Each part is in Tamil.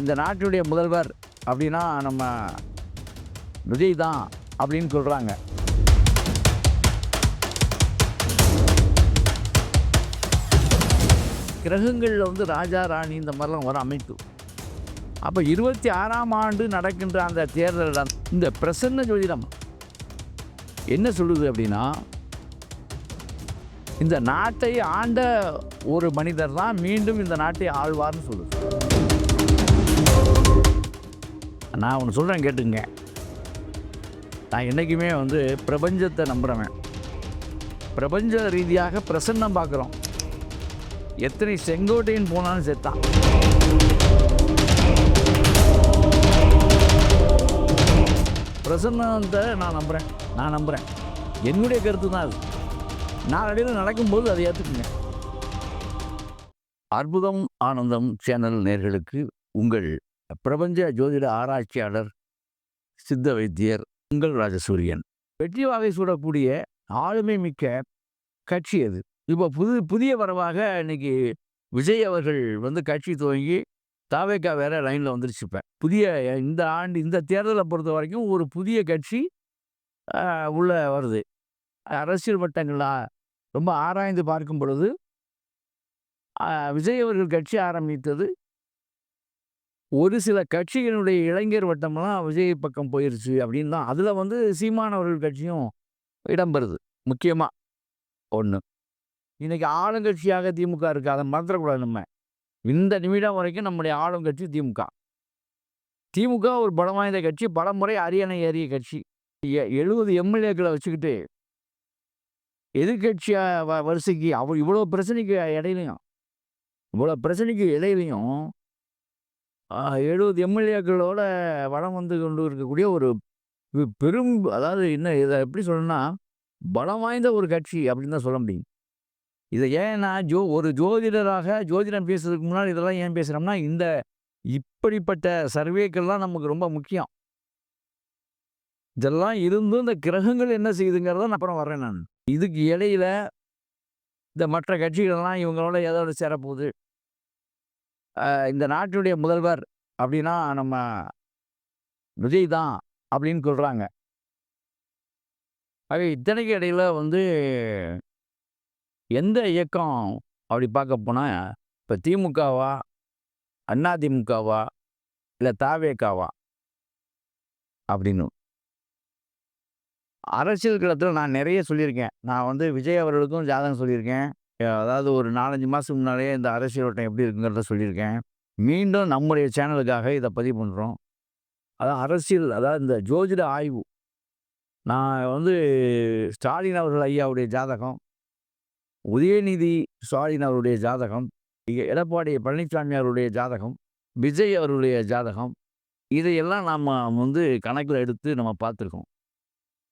இந்த நாட்டினுடைய முதல்வர் அப்படின்னா நம்ம விஜய் தான் அப்படின்னு சொல்கிறாங்க கிரகங்களில் வந்து ராஜா ராணி இந்த மாதிரிலாம் வர அமைப்பு. அப்போ இருபத்தி ஆறாம் ஆண்டு நடக்கின்ற அந்த தேர்தலில் இந்த பிரசன்ன ஜோதிடம் என்ன சொல்லுது அப்படின்னா இந்த நாட்டை ஆண்ட ஒரு மனிதர் தான் மீண்டும் இந்த நாட்டை ஆழ்வார்னு சொல்லுது. நான் ஒன்று சொல்கிறேன் கேட்டுங்க நான் என்றைக்குமே வந்து பிரபஞ்சத்தை நம்புகிறவன் பிரபஞ்ச ரீதியாக பிரசன்னம் பார்க்குறோம். எத்தனை செங்கோட்டையின் போனாலும் செத்தான். பிரசன்னத்தை நான் நம்புகிறேன் நான் நம்புகிறேன் என்னுடைய கருத்து தான் அது. நாளடைவில் நடக்கும்போது அதை ஏற்றுக்குங்க அற்புதம் ஆனந்தம் சேனல் நேர்களுக்கு உங்கள் பிரபஞ்ச ஜோதிட ஆராய்ச்சியாளர் சித்த வைத்தியர் உங்கள் ராஜசூரியன். வெற்றி வாகை சூடக்கூடிய ஆளுமை மிக்க கட்சி அது. இப்போ புது புதிய வரவாக இன்னைக்கு விஜய் அவர்கள் வந்து கட்சி துவங்கி தாவேக்கா வேற லைனில் வந்துருச்சு இப்போ. புதிய இந்த ஆண்டு இந்த தேர்தலை பொறுத்த வரைக்கும் ஒரு புதிய கட்சி உள்ளே உள்ள வருது. அரசியல் வட்டங்களாக ரொம்ப ஆராய்ந்து பார்க்கும் பொழுது விஜய் அவர்கள் கட்சி ஆரம்பித்தது ஒரு சில கட்சிகளுடைய இளைஞர் வட்டம்லாம் விஜய் பக்கம் போயிருச்சு அப்படின்னு தான். அதில் வந்து சீமானவர்கள் கட்சியும் இடம்பெறுது முக்கியமாக ஒன்று இன்றைக்கி ஆளுங்கட்சியாக திமுக இருக்குது அதை மறந்துடக்கூடாது நம்ம. இந்த நிமிடம் வரைக்கும் நம்முடைய ஆளுங்கட்சி திமுக. திமுக ஒரு பலம் வாய்ந்த கட்சி பல முறை அரியணை ஏறிய கட்சி. எழுபது எம்எல்ஏக்களை வச்சுக்கிட்டு எதிர்கட்சியாக வ வரிசைக்கு அவ இவ்வளோ பிரச்சனைக்கு இடையிலையும் இவ்வளோ பிரச்சனைக்கு இடையிலையும் எழுபது எம்எல்ஏக்களோட வளம் வந்து கொண்டு இருக்கக்கூடிய ஒரு பெரும் அதாவது என்ன இதை எப்படி சொல்லணும்னா பலம் வாய்ந்த ஒரு கட்சி அப்படின்னு தான் சொல்ல முடியும். இதை ஏன் நான் ஜோ ஒரு ஜோதிடராக ஜோதிடம் பேசுறதுக்கு முன்னாடி இதெல்லாம் ஏன் பேசுகிறோம்னா இந்த இப்படிப்பட்ட சர்வேக்கள்லாம் நமக்கு ரொம்ப முக்கியம். இதெல்லாம் இருந்தும் இந்த கிரகங்கள் என்ன செய்யுதுங்கிறத நான் அப்புறம் வர்றேன் நான். இதுக்கு இடையில இந்த மற்ற கட்சிகள்லாம் இவங்களோட ஏதாவது சேரப்போகுது. இந்த நாட்டினுடைய முதல்வர் அப்படின்னா நம்ம விஜய் தான் அப்படின்னு சொல்கிறாங்க ஆக இத்தனைக்கு இடையில் வந்து எந்த இயக்கம் அப்படி பார்க்க போனால் இப்போ திமுகவா அண்ணா திமுகவா இல்லை தாவேக்காவா அப்படின்னு. அரசியல் களத்தில் நான் நிறைய சொல்லியிருக்கேன். நான் வந்து விஜய் அவர்களுக்கும் ஜாதகம் சொல்லியிருக்கேன். அதாவது ஒரு நாலஞ்சு மாதத்துக்கு முன்னாடியே இந்த அரசியல் ஓட்டம் எப்படி இருக்குங்கிறத சொல்லியிருக்கேன். மீண்டும் நம்முடைய சேனலுக்காக இதை பதிவு பண்ணுறோம் அதான் அரசியல் அதாவது இந்த ஜோதிட ஆய்வு. நான் வந்து ஸ்டாலின் அவர்கள் ஐயாவுடைய ஜாதகம். உதயநிதி ஸ்டாலின் அவருடைய ஜாதகம். எடப்பாடி பழனிசாமி அவருடைய ஜாதகம். விஜய் அவருடைய ஜாதகம். இதையெல்லாம் நாம் வந்து கணக்கில் எடுத்து நம்ம பார்த்துருக்கோம்.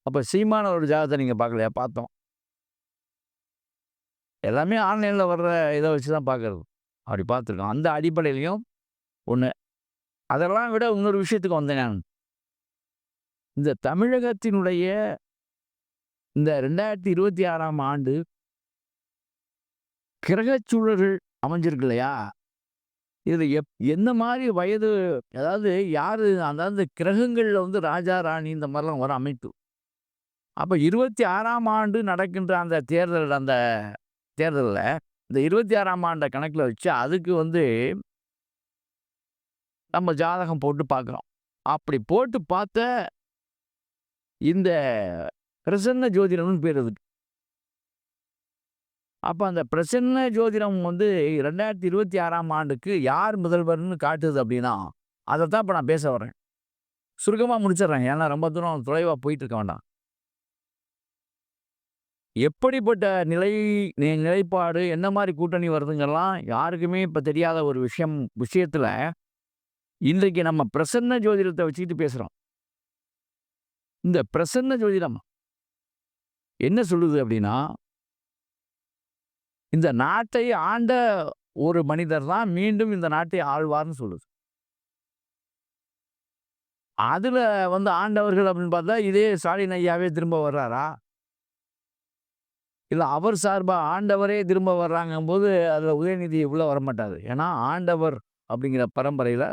அப்போ சீமான் ஜாதகத்தை நீங்கள் பார்க்கலையா? பார்த்தோம். எல்லாமே ஆன்லைனில் வர்ற இதை வச்சு தான் பார்க்கறது அப்படி பார்த்துருக்கோம் அந்த அடிப்படையிலையும் ஒன்று அதெல்லாம் விட இன்னொரு விஷயத்துக்கு வந்தேன் நான். இந்த தமிழகத்தினுடைய இந்த ரெண்டாயிரத்தி இருபத்தி ஆறாம் ஆண்டு கிரகச்சூழல்கள் அமைஞ்சிருக்கு இல்லையா? இதில் எப் எந்த மாதிரி வயது அதாவது யார் அதாவது கிரகங்களில் வந்து ராஜா ராணி இந்த மாதிரிலாம் வர அமைப்பு. அப்போ இருபத்தி ஆறாம் ஆண்டு நடக்கின்ற அந்த தேர்தல் அந்த தேர்தலில் இந்த இருபத்தி ஆறாம் ஆண்டை கணக்கில் வச்சு அதுக்கு வந்து நம்ம ஜாதகம் போட்டு பார்க்குறோம் அப்படி போட்டு பார்த்த இந்த பிரசன்ன ஜோதிடம்னு பேர் அதுக்கு அப்போ அந்த பிரசன்ன ஜோதிடம் வந்து ரெண்டாயிரத்தி இருபத்தி ஆறாம் ஆண்டுக்கு யார் முதல்வர்னு காட்டுது அப்படின்னா அதை தான் இப்போ நான் பேச வரேன் சுருக்கமாக முடிச்சிடுறேன். ஏன்னா ரொம்ப தூரம் தொலைவாக போயிட்டு இருக்க வேண்டாம். எப்படிப்பட்ட நிலை நிலைப்பாடு என்ன மாதிரி கூட்டணி வருதுங்கெல்லாம் யாருக்குமே இப்போ தெரியாத ஒரு விஷயம் விஷயத்தில் இன்றைக்கு நம்ம பிரசன்ன ஜோதிடத்தை வச்சுக்கிட்டு பேசுகிறோம் இந்த பிரசன்ன ஜோதிடம் என்ன சொல்லுது அப்படின்னா இந்த நாட்டை ஆண்ட ஒரு மனிதர் தான் மீண்டும் இந்த நாட்டை ஆழ்வார்னு சொல்லுது. அதில் வந்து ஆண்டவர்கள் அப்படின்னு பார்த்தா இதே ஸ்டாலின் ஐயாவே திரும்ப வர்றாரா? இல்லை அவர் சார்பா ஆண்டவரே திரும்ப வர்றாங்கும்போது போது உதயநிதி உள்ள வரமாட்டார். ஏன்னா ஆண்டவர் அப்படிங்கிற பரம்பரையில்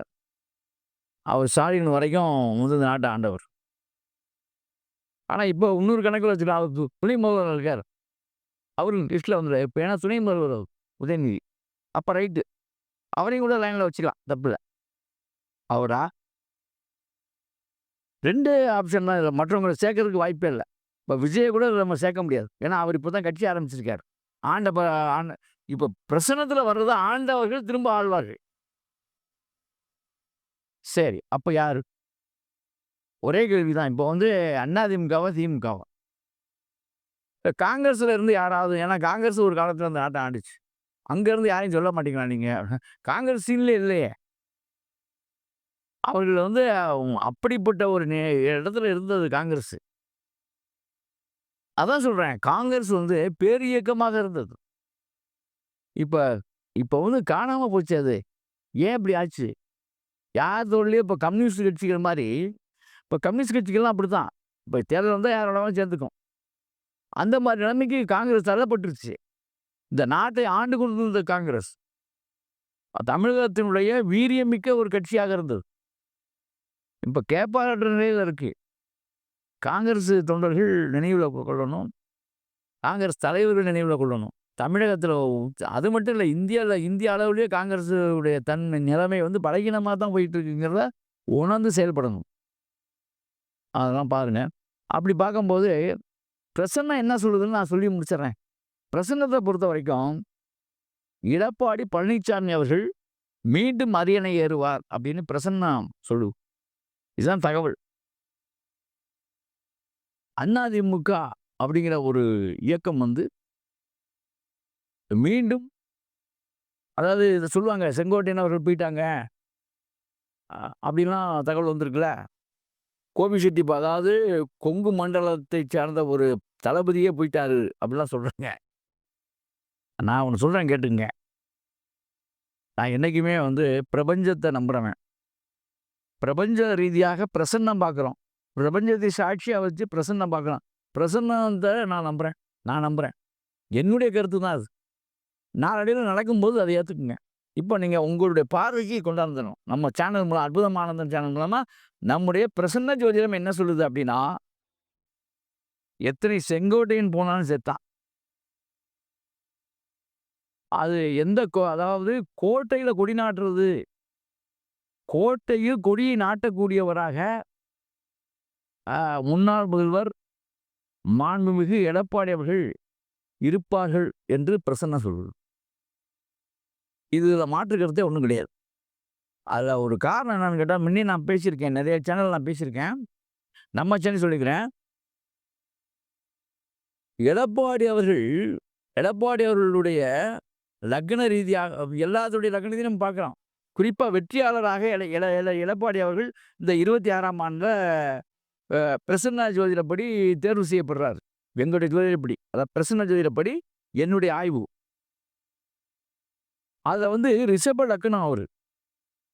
அவர் ஸ்டாலின் வரைக்கும் முதல் நாட்டு நாட்டை ஆண்டவர். ஆனால் இப்போ இன்னொரு கணக்கில் வச்சுக்கலாம். அவர் துணை முதல்வர் இருக்கார். அவர் லிஸ்ட்டில் வந்துடுவார் இப்போ ஏன்னா துணை முதல்வர் அவர், உதயநிதி. அப்போ ரைட்டு. அவரையும் கூட லைனில் வச்சுக்கலாம். தப்பில் அவரா? ரெண்டு ஆப்ஷன் தான் இல்லை மற்றவங்களை சேர்க்கறதுக்கு வாய்ப்பே இல்லை. இப்போ விஜயை கூட நம்ம சேர்க்க முடியாது. ஏன்னா அவர் இப்போ தான் கட்சி ஆரம்பிச்சிருக்கார். ஆண்ட ப ஆண்ட இப்போ பிரசனத்தில் வர்றது ஆண்டவர்கள் திரும்ப ஆழ்வார்கள் சரி அப்போ யார்? ஒரே கேள்வி தான் இப்போ வந்து அண்ணாதிமுகவா திமுகவா? காங்கிரஸில் இருந்து யாராவது ஏன்னா காங்கிரஸ் ஒரு காலத்தில் அந்த நாட்டை ஆண்டுச்சு. அங்கேருந்து யாரையும் சொல்ல மாட்டீங்களா நீங்கள் காங்கிரஸ் சீன்லேயே இல்லையே. அவர்கள் வந்து அப்படிப்பட்ட ஒரு நே இடத்துல இருந்தது காங்கிரஸ். அதான் சொல்கிறேன் காங்கிரஸ் வந்து பேரியக்கமாக இருந்தது. இப்போ இப்போ வந்து காணாமல் போச்சு அது. ஏன் இப்படி ஆச்சு? யார் தோல்லையும் இப்போ கம்யூனிஸ்ட் கட்சிகள் மாதிரி இப்போ கம்யூனிஸ்ட் கட்சிகள்லாம் அப்படி தான் இப்போ தேர்தல் வந்தால் யாரோட சேர்ந்துக்கும். அந்த மாதிரி நிலைமைக்கு காங்கிரஸ் தள்ளப்பட்டுருச்சு. இந்த நாட்டை ஆண்டு கொண்டிருந்த காங்கிரஸ். தமிழகத்தினுடைய வீரியமிக்க ஒரு கட்சியாக இருந்தது. இப்போ கேப்பாளர் நிலையில் இருக்குது காங்கிரஸ் தொண்டர்கள் நினைவில் கொள்ளணும். காங்கிரஸ் தலைவர்கள் நினைவில் கொள்ளணும். தமிழகத்தில் அது மட்டும் இல்லை இந்தியாவில் இந்திய அளவுலேயே காங்கிரஸுடைய தன் நிலைமை வந்து பலகீனமாக தான் போயிட்டு இருக்குங்கிறத உணர்ந்து செயல்படணும். அதெல்லாம் பாருங்கள் அப்படி பார்க்கும்போது பிரசன்னம் என்ன சொல்லுதுன்னு நான் சொல்லி முடிச்சிடுறேன். பிரசன்னத்தை பொறுத்த வரைக்கும் எடப்பாடி பழனிசாமி அவர்கள் மீண்டும் அரியணை ஏறுவார் அப்படின்னு பிரசன்னம் சொல்லு இதுதான் தகவல். அதிமுக அப்படிங்கிற ஒரு இயக்கம் வந்து மீண்டும் அதாவது இதை சொல்லுவாங்க செங்கோட்டையன் அவர்கள் போயிட்டாங்க. அப்படிலாம் தகவல் வந்திருக்குல்ல? கோபிசெட்டி ப- அதாவது கொங்கு மண்டலத்தை சார்ந்த ஒரு தளபதியே போயிட்டாரு அப்படிலாம் சொல்கிறாங்க நான் ஒன்று சொல்கிறேன் கேட்டுங்க நான் என்றைக்குமே வந்து பிரபஞ்சத்தை நம்புகிறவன் பிரபஞ்ச ரீதியாக பிரசன்னம் பார்க்குறோம் பிரபஞ்சத்தை சாட்சியாக வச்சு பிரசன்னம் பார்க்கலாம். பிரசன்னத்தை நான் நம்புகிறேன் நான் நம்புகிறேன் என்னுடைய கருத்து தான் அது. நாளடைவில் நடக்கும்போது அதை ஏற்றுக்குங்க இப்போ நீங்கள் உங்களுடைய பார்வைக்கு கொண்டாந்துடணும். நம்ம சேனல் மூலம் அற்புதமானந்தன் சேனல் மூலமாக நம்முடைய பிரசன்ன ஜோதிடம் என்ன சொல்லுது அப்படின்னா எத்தனை செங்கோட்டையின் போனாலும் செத்தான். அது எந்த கோ அதாவது கோட்டையில் கொடி நாட்டுறது. கோட்டையில் கொடியை நாட்டக்கூடியவராக முன்னாள் முதல்வர் மாண்புமிகு எடப்பாடி அவர்கள் இருப்பார்கள் என்று பிரசன்ன சொல்வது. இதில் மாற்று கருத்தே ஒன்றும் கிடையாது. அதில் ஒரு காரணம் என்னன்னு கேட்டால் முன்னே நான் பேசியிருக்கேன் நிறைய சேனல் நான் பேசியிருக்கேன். நம்ம சேனல் சொல்லிக்கிறேன். எடப்பாடி அவர்கள் எடப்பாடி அவர்களுடைய லக்ன ரீதியாக எல்லாத்துடைய லக்னத்தையும் நம்ம பார்க்குறோம். குறிப்பாக வெற்றியாளராக எட எட- எடப்பாடி அவர்கள் இந்த இருபத்தி ஆறாம் ஆண்டில் பிரசன்னா ஜோதிடப்படி தேர்வு செய்யப்படுறார். எங்களுடைய ஜோதிடப்படி. அதாவது பிரசன்ன ஜோதிடப்படி என்னுடைய ஆய்வு. அதில் வந்து ரிஷப லக்னம் அவர்.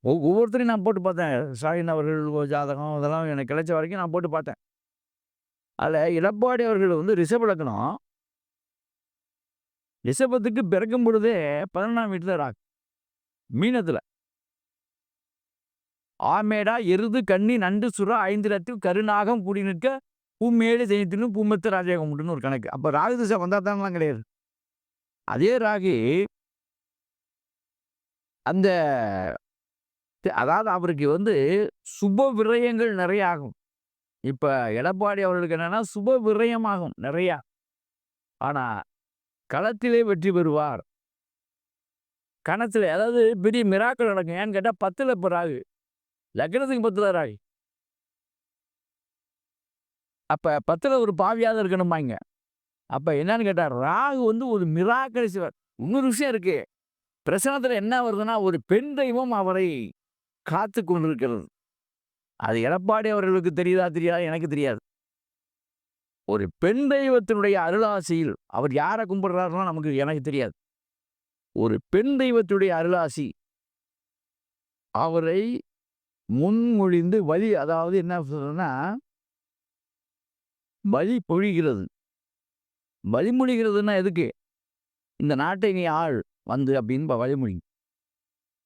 ஒவ்வொருத்தரையும் நான் போட்டு பார்த்தேன். ஸ்டாலின் அவர்கள் ஜாதகம் அதெல்லாம் எனக்கு கிடைச்ச வரைக்கும் நான் போட்டு பார்த்தேன். அதில் எடப்பாடி அவர்கள் வந்து ரிஷப லக்னம். ரிஷபத்துக்கு பிறக்கும் பொழுதே பதினொன்றாம் வீட்டில் ராக். மீனத்தில். ஆமேடா எருது கன்னி நண்டு சுறா ஐந்திரத்தில் கருநாகம் கூடி நிற்க பூமேடு ஜெயித்தினும் பூமத்து ராஜயோகம் உண்டுன்னு ஒரு கணக்கு. அப்போ ராகு திசை வந்தால் தானலாம் கிடையாது. அதே ராகு அந்த அதாவது அவருக்கு வந்து சுப விரயங்கள் நிறைய ஆகும். இப்போ எடப்பாடி அவர்களுக்கு என்னன்னா சுப விரயமாகும் நிறையா. ஆனால் களத்திலே வெற்றி பெறுவார். கணத்தில் அதாவது பெரிய மிராக்கள் நடக்கும். ஏன்னு கேட்டால் பத்தில் இப்போ ராகு. லக்னத்துக்கு பத்தில் ராய் அப்போ பத்தில் ஒரு பாவியாவது இருக்கணுமாங்க. அப்போ என்னன்னு கேட்டால் ராகு வந்து ஒரு மிராக்கள் சிவர் இன்னொரு விஷயம் இருக்கு. பிரசனத்தில் என்ன வருதுன்னா ஒரு பெண் தெய்வம் அவரை காத்து கொண்டிருக்கிறது. அது எடப்பாடி அவர்களுக்கு தெரியுதா தெரியாதா? எனக்கு தெரியாது. ஒரு பெண் தெய்வத்தினுடைய அருளாசியில் அவர் யாரை கும்பிடுறாருன்னா நமக்கு எனக்கு தெரியாது. ஒரு பெண் தெய்வத்துடைய அருளாசி அவரை முன்மொழிந்து வழி அதாவது என்ன சொல்றதுன்னா வழி பொழிகிறது. வழிமொழிகிறதுன்னா எதுக்கு? இந்த நாட்டை நீ ஆள் வந்து அப்படின்னு வழிமொழி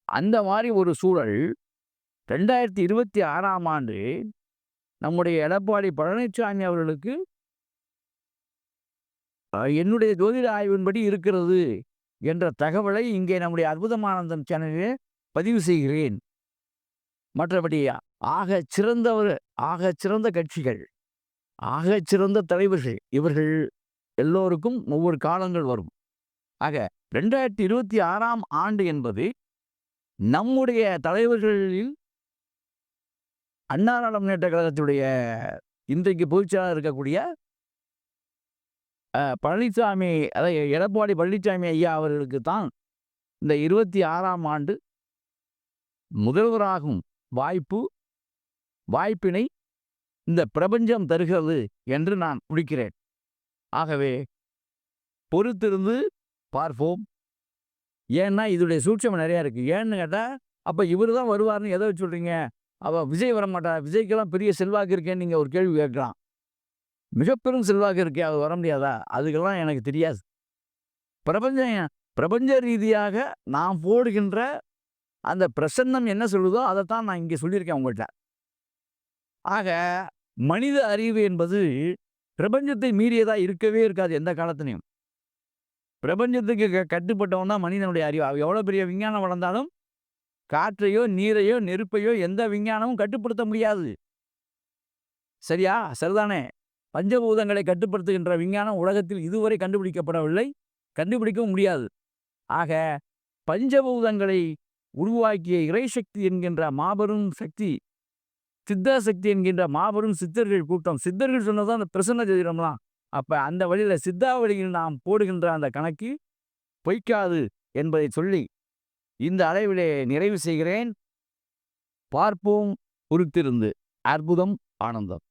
அந்த மாதிரி ஒரு சூழல் ரெண்டாயிரத்தி இருபத்தி ஆறாம் ஆண்டு நம்முடைய எடப்பாடி பழனிசாமி அவர்களுக்கு என்னுடைய ஜோதிட ஆய்வின்படி இருக்கிறது என்ற தகவலை இங்கே நம்முடைய அற்புதமானந்தம் சேனலில் பதிவு செய்கிறேன். மற்றபடி ஆக சிறந்தவர் ஆக சிறந்த கட்சிகள் ஆக சிறந்த தலைவர்கள் இவர்கள் எல்லோருக்கும் ஒவ்வொரு காலங்கள் வரும். ஆக ரெண்டாயிரத்தி இருபத்தி ஆறாம் ஆண்டு என்பது நம்முடைய தலைவர்களில் அண்ணா நல முன்னேற்ற கழகத்துடைய இன்றைக்கு பொதுச்செயலாளர் இருக்கக்கூடிய அஹ், பழனிசாமி அதாவது எடப்பாடி பழனிசாமி ஐயா அவர்களுக்கு தான் இந்த இருபத்தி ஆறாம் ஆண்டு முதல்வராகும் வாய்ப்பு வாய்ப்பினை இந்த பிரபஞ்சம் தருகிறது என்று நான் முடிக்கிறேன். ஆகவே பொறுத்திருந்து பார்ப்போம். ஏன்னா இதோடைய சூட்சம் நிறையா இருக்குது ஏன்னு கேட்டால் அப்போ இவர் தான் வருவார்னு எதை வச்சு சொல்கிறீங்க அவள் விஜய் வரமாட்டார்? விஜய்க்கெல்லாம் பெரிய செல்வாக்கு இருக்கேன்னு நீங்கள் ஒரு கேள்வி கேட்கலாம். மிகப்பெரும் செல்வாக்கு இருக்கே அது வர முடியாதா? அதுக்கெல்லாம் எனக்கு தெரியாது. பிரபஞ்சம் பிரபஞ்ச ரீதியாக நான் போடுகின்ற அந்த பிரசன்னம் என்ன சொல்லுதோ அதைத்தான் நான் இங்கே சொல்லியிருக்கேன் உங்கள்கிட்ட ஆக மனித அறிவு என்பது பிரபஞ்சத்தை மீறியதா இருக்கவே இருக்காது எந்த காலத்துலையும். பிரபஞ்சத்துக்கு க- கட்டுப்பட்டவன் தான் மனிதனுடைய அறிவு. அவன் எவ்வளோ பெரிய விஞ்ஞானம் வளர்ந்தாலும் காற்றையோ நீரையோ நெருப்பையோ எந்த விஞ்ஞானமும் கட்டுப்படுத்த முடியாது. சரியா? சரிதானே? பஞ்சபூதங்களை கட்டுப்படுத்துகின்ற விஞ்ஞானம் உலகத்தில் இதுவரை கண்டுபிடிக்கப்படவில்லை. கண்டுபிடிக்கவும் முடியாது. ஆக பஞ்சபூதங்களை உருவாக்கிய இறைசக்தி என்கின்ற மாபெரும் சக்தி சித்த சக்தி என்கின்ற மாபெரும் சித்தர்கள் கூட்டம். சித்தர்கள் சொன்னதான் அந்த பிரசன்ன ஜோதிடம்லாம். அப்போ அந்த வழியில் சித்தா வழியில் நாம் போடுகின்ற அந்த கணக்கு பொய்க்காது என்பதை சொல்லி இந்த அளவிலே நிறைவு செய்கிறேன். பார்ப்போம் பொறுத்திருந்து அற்புதம் ஆனந்தம்.